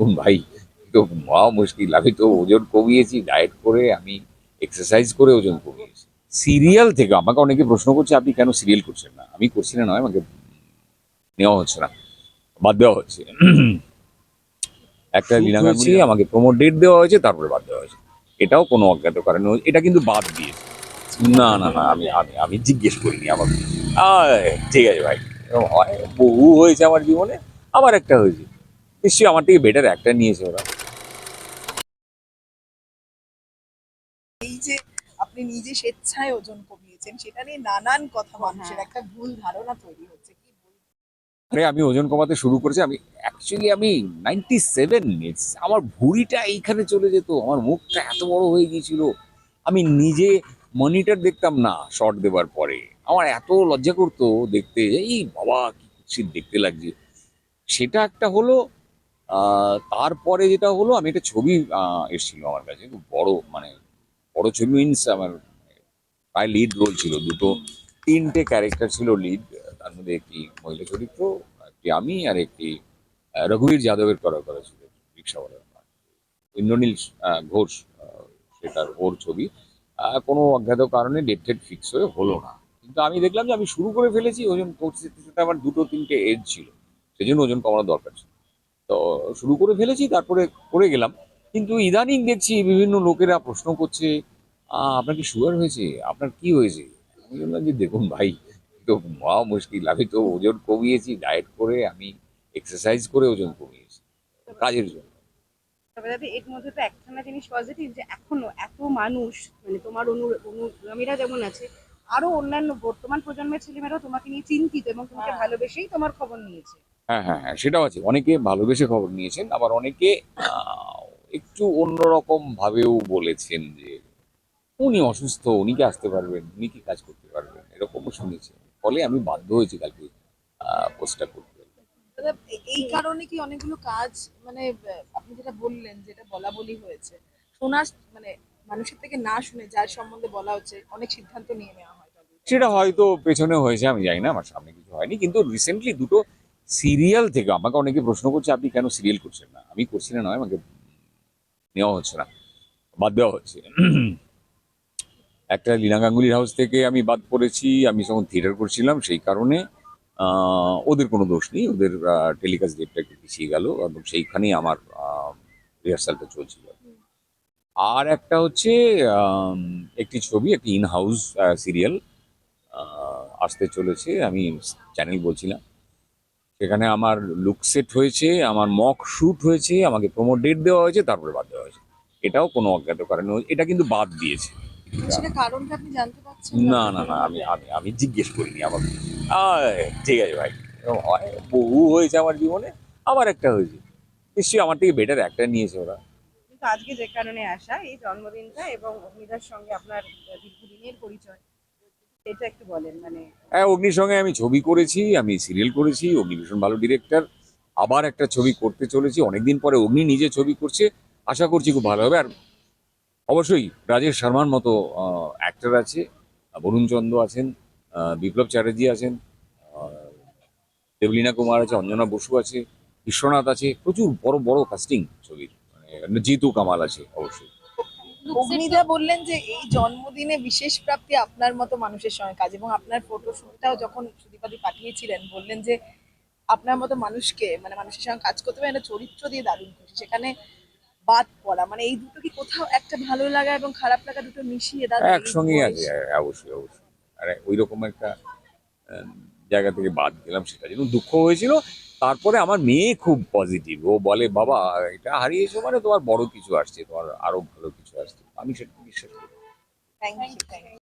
দেখুন ভাই তো মহা মুশকিল। আমি তো ওজন কমিয়েছি ডায়েট করে আমি এক্সারসাইজ করে ওজন কমিয়েছি। সিরিয়াল থেকে আমাকে অনেকে প্রশ্ন করছে আপনি কেন সিরিয়াল করছেন না? আমি করছি না নয় আমাকে নেওয়া হচ্ছে না বাদ দেওয়া হচ্ছে। একটা লীনা গাঙ্গুলি আমাকে প্রমোট ডেট দেওয়া হয়েছে তারপরে বাদ দেওয়া হয়েছে। এটাও কোনো অজ্ঞাত কারণে এটা কিন্তু বাদ দিয়েছে না না না আমি আমি আমি জিজ্ঞেস করিনি আমাকে। ঠিক আছে ভাই। এরকম হয় বহু হয়েছে আমার জীবনে আবার একটা হয়েছে। নিশ্চয়ই আমার থেকে বেটার একটা নিয়েছে ওরা। এই যে আপনি নিজে স্বেচ্ছায় ওজন কমিয়েছেন সেটা নিয়ে নানান কথা মানুষের হ্যাঁ। একটা ভুল ধারণা তৈরি হচ্ছে। আরে আমি ওজন কমাতে শুরু করেছি আমি অ্যাকচুয়ালি আমি নাইনটি সেভেন আমার ভুঁড়িটা এইখানে চলে যেত আমার মুখটা এত বড় হয়ে গিয়েছিল। আমি নিজে মনিটর দেখতাম না শর্ট দেবার পরে। আমার এত লজ্জা করতো দেখতে যে, এই বাবা কি দেখতে লাগছে। সেটা একটা হলো তারপরে যেটা হলো, আমি একটা ছবি এসেছিল আমার কাছে, খুব বড় মানে বড় ছবি মিনস আমার প্রায় লিড রোল ছিল, দুটো, তিনটে ক্যারেক্টার ছিল লিড তার মধ্যে একটি মহিলা চরিত্র, একটি আমি, আর একটি রঘুবীর যাদবের করা করা ছিল রিক্সাওয়ালা ইন্দ্রনীল ঘোষ সেটার ওর ছবি। কোনো অজ্ঞাত কারণে ডেট টেট ফিক্স হয়ে হলো না। কিন্তু আমি দেখলাম যে আমি শুরু করে ফেলেছি, ওজন সেটা আমার দুটো, তিনটে এজ ছিল। সেই জন্য ওজন কমানোর দরকার ছিল। তো শুরু করে ফেলেছি তারপরে করে গেলাম। কিন্তু ইদানিং দেখছি বিভিন্ন লোকেরা প্রশ্ন করছে "আহ, আপনার কি সুগার হয়েছে? আপনার কি হয়েছে? আমি বললাম যে দেখুন ভাই তো মহা মুশকিল। আমি তো ওজন কমিয়েছি ডায়েট করে আমি এক্সারসাইজ করে ওজন কমিয়েছি কাজের জন্য। তবে দাদা এর মধ্যে তো একখানা জিনিস পজিটিভ যে এখনও এত মানুষ মানে তোমার অনু অনুগামীরা যেমন আছে আরও অন্যান্য বর্তমান প্রজন্মের ছেলেমেয়েরাও তোমাকে নিয়ে চিন্তিত এবং তোমাকে হ্যাঁ। ভালোবেসেই তোমার খবর নিয়েছে। হ্যাঁ হ্যাঁ হ্যাঁ সেটাও আছে। অনেকে ভালোবেসে খবর নিয়েছেন আবার অনেকে একটু অন্যরকম ভাবেও বলেছেন যে উনি অসুস্থ উনি কি আসতে পারবেন উনি কি কাজ করতে পারবেন এরকমও শুনেছি। ফলে আমি বাধ্য হয়েছি কালকে পোস্টটা করতে। এই কারণে কি অনেকগুলো কাজ মানে আপনি যেটা বললেন যেটা বলা বলি হয়েছে শোনা মানে মানুষের থেকে না শুনে যার সম্বন্ধে বলা হচ্ছে অনেক সিদ্ধান্ত নিয়ে নেওয়া হয় সেটা হয়তো পেছনে হয়েছে আমি জানি না আমার সামনে কিছু হয়নি কিন্তু রিসেন্টলি দুটো সিরিয়াল থেকে আমাকে অনেকে প্রশ্ন করছে, আপনি কেন সিরিয়াল করছেন না? আমি করছি না, নয়, আমাকে নেওয়া হচ্ছে না, বাদ দেওয়া হচ্ছে। একটা লীনা গাঙ্গুলির হাউস থেকে আমি বাদ পড়েছি, আমি যখন থিয়েটার করছিলাম, সেই কারণে ওদের কোনো দোষ নেই, ওদের টেলিকাস্ট ডেটটা একটু পিছিয়ে গেল এবং সেইখানেই আমার রিহার্সালটা চলছিল। আর একটা হচ্ছে একটি ছবি, একটি ইন হাউস সিরিয়াল আসতে চলেছে, আমি চ্যানেল বলছিলাম। সেখানে আমার লুক সেট হয়েছে আমার মক শুট হয়েছে আমাকে প্রমোট ডেট দেওয়া হয়েছে তারপরে বাদ দেওয়া হয়েছে। এটাও কোনো অজ্ঞাত কারণে এটা কিন্তু বাদ দিয়েছে। কারণটা আপনি জানতে পারছেন না? না না আমি আমি আমি জিজ্ঞেস করিনি আমাকে। আয়, ঠিক আছে ভাই। হয় বহু হয়েছে আমার জীবনে আবার একটা হয়েছে। নিশ্চয়ই আমার থেকে বেটার একটা নিয়েছে ওরা। কিন্তু আজকে যে কারণে আসা এই জন্মদিনটা এবং অগ্নিদার সঙ্গে আপনার দীর্ঘদিনের পরিচয় এটা একটু বলেন মানে হ্যাঁ অগ্নির সঙ্গে আমি ছবি করেছি, আমি সিরিয়াল করেছি, অগ্নি ভীষণ ভালো ডিরেক্টর। আবার একটা ছবি করতে চলেছি, অনেকদিন পরে অগ্নি নিজে ছবি করছে, আশা করছি খুব ভালো হবে। আর অবশ্যই রাজেশ শর্মার মতো অ্যাক্টর আছে, বরুণ চন্দ্র আছেন বিপ্লব চ্যাটার্জি আছেন দেবলীনা কুমার আছে, অঞ্জনা বসু আছে, বিশ্বনাথ আছে, প্রচুর বড় বড় কাস্টিং ছবির মানে জিতু কামাল আছে, অবশ্যই। অগ্নিদা বললেন যে এই জন্মদিনে বিশেষ প্রাপ্তি আপনার মতো মানুষের সঙ্গে কাজ এবং আপনার ফটোশুটটাও যখন সুদীপাদি পাঠিয়েছিলেন বললেন যে আপনার মতো মানুষকে মানে মানুষের সঙ্গে কাজ করতে পারে একটা চরিত্র দিয়ে দারুণ খুশি। সেখানে বাদ পড়া মানে এই দুটো কি কোথাও একটা ভালো লাগা এবং খারাপ লাগা দুটো মিশিয়ে দাদা বয়স- আছে হ্যাঁ, অবশ্যই অবশ্যই। আর ওই রকম একটা আহ, জায়গা থেকে বাদ গেলাম সেটা। জন্য দুঃখ হয়েছিল তারপরে আমার মেয়ে খুব পজিটিভ ও বলে, বাবা, এটা হারিয়েছো মানে তোমার বড় কিছু আসছে, তোমার আরও ভালো কিছু আসছে। আমি সেটা বিশ্বাস করি।